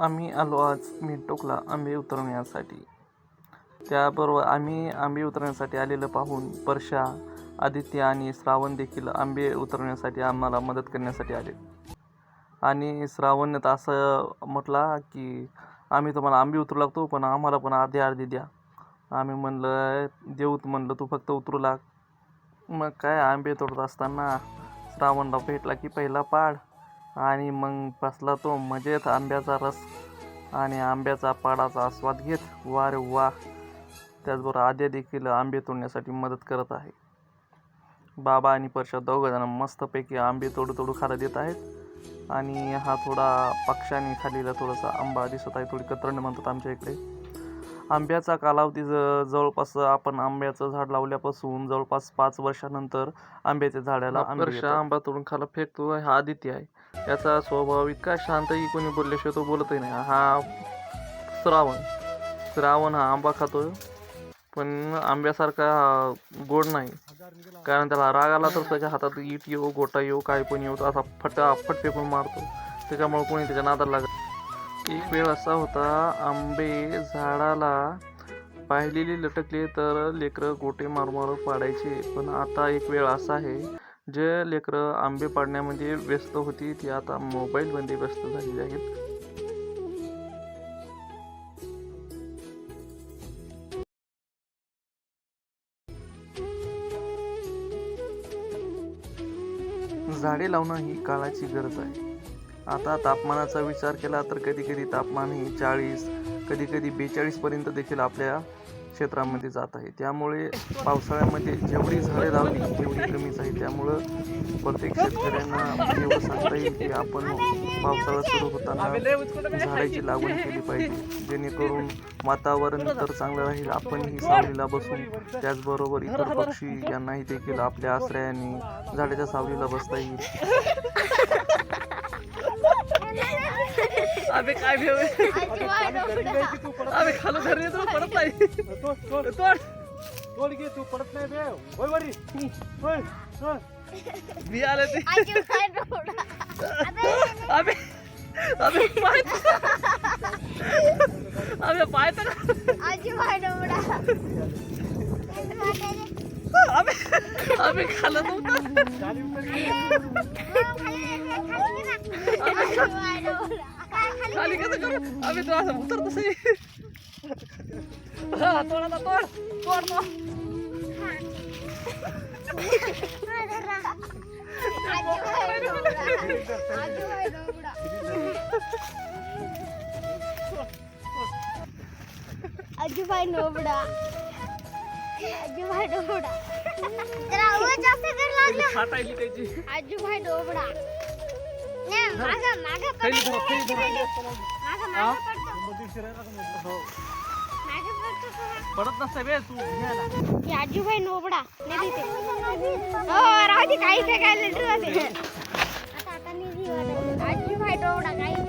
आम्ही आलो आज मिरटोकला आंबे उतरवण्यासाठी. त्याबरोबर आम्ही आंबे उतरवण्यासाठी आलेलं पाहून परशा आदित्य आणि श्रावण देखील आंबे उतरवण्यासाठी आम्हाला मदत करण्यासाठी आले. आणि श्रावण तर असं म्हटला की आम्ही तुम्हाला आंबे उतरू लागतो पण आम्हाला पण अर्धी अर्धी द्या. आम्ही म्हणलं देऊत म्हणलं तू फक्त उतरू लाग. मग काय आंबे तोडत असताना श्रावणला भेटला की पहिला पाड. आणि मग बसला तो मजेत आंब्याचा रस आणि आंब्याचा पाडाचा आस्वाद घेत वा रे वा त्याचबरोबर आद्या देखील आंबे तोडण्यासाठी मदत करत आहे. बाबा आणि परशा दोघंजण मस्तपैकी आंबे तोडू तोडू खाला देत आहेत. आणि हा थोडा पक्षाने खालीला थोडासा आंबा दिसत आहे थोडी कतरंड म्हणतात आमच्या इकडे. आंब्याचा कालावधी ज जवळपास आपण आंब्याचं झाड लावल्यापासून जवळपास पाच वर्षानंतर आंब्याच्या झाडाला वर्ष आंबा तोडून खाला फेकतो हा आदित्य आहे. याचा स्वभाव इतका शांत की कोणी बोलल्याशिवाय तो बोलतही नाही. हा श्रावण. श्रावण हा आंबा खातो पण आंब्यासारखा गोड नाही. कारण त्याला राग आला तर त्याच्या हातात इट येऊ गोटा येऊ काय पण येऊ तो असा फटा फट फेकून मारतो. त्याच्यामुळे कोणी त्याच्या नादाला लागत एक वेळ असा होता आंबे झाडाला पाहिलेली लटकले तर लेकरं गोटे मारमार पाडायचे. पण आता एक वेळ असा आहे जे लेकरं आंबे पाडण्यामध्ये व्यस्त होती ती आता मोबाईलमध्ये व्यस्त झालेली आहेत. झाडे लावणं ही काळाची गरज आहे. आता तापमानाचा विचार केला तर कधी कधी तापमान ही चाळीस कधी कधी बेचाळीसपर्यंत देखील आपल्या क्षेत्रामध्ये जात आहे. त्यामुळे पावसाळ्यामध्ये जेवढी झाडे लावली तेवढी कमीच आहे त्यामुळं प्रत्येक शेतकऱ्यांना एवढं सांगता येईल की आपण पावसाळा सुरू होताना झाडाची लागवड केली पाहिजे. जेणेकरून वातावरण तर चांगलं राहील आपणही सावलीला बसून त्याचबरोबर इतर पक्षी यांनाही देखील आपल्या आश्रयाने झाडाच्या सावलीला बसता येईल. अबे काय भेव अबे खालू धरले तो पडत नाही. तोड. तोड घे तू पडत नाही बे होय वरी होय होय. मी आले ते. अबे अबे पाय. अबे पाय तर. अबे अबे खालं नव्हतं खाली उतर खाली कसं करू अबे तू असं उतर तसं हा तोड आता तोड तोड तोड आजूबाई नोबडा आजूबाई नोबडा जरा आवाज जास्त कर लागला. फाटायली त्याची? आजूबाई नोबडा नाही मागा मागा. मागा मागा पडतो? हो. मागा पडतो थोडा. पडत नसतं बे तू घ्यायला. आजूबाई नोबडा नाही तिथे राहू दे काही फेकायला आता आता